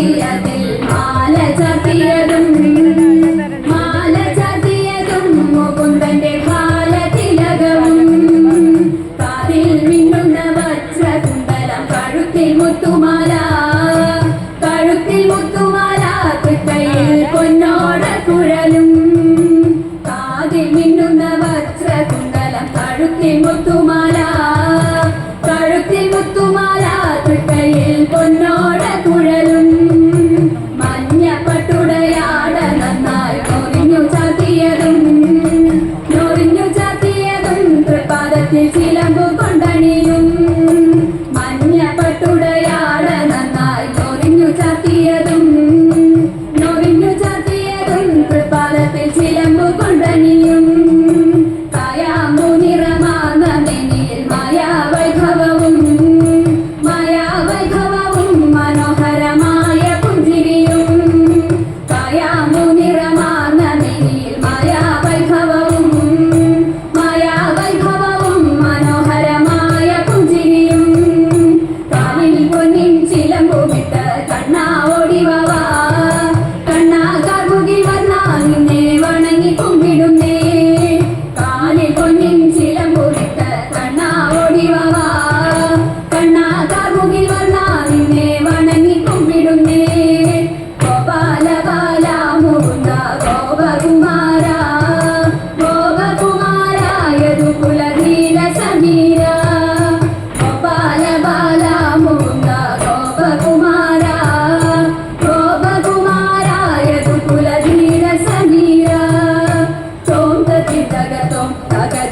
കരത്തിൽ മാല ചാർത്തിയതും മാല മിന്നുന്ന വജ്രകുണ്ടലം കഴുത്തിൽ മുത്തുമാല കഴുത്തിൽ മുത്തുമാല തൃക്കൈയിൽ പൊന്നോട കുഴലും. കാതിൽ മിന്നുന്ന വജ്രകുണ്ടലം കഴുത്തിൽ മുത്തുമാല കഴുത്തിൽ മുത്തുമാല Okay.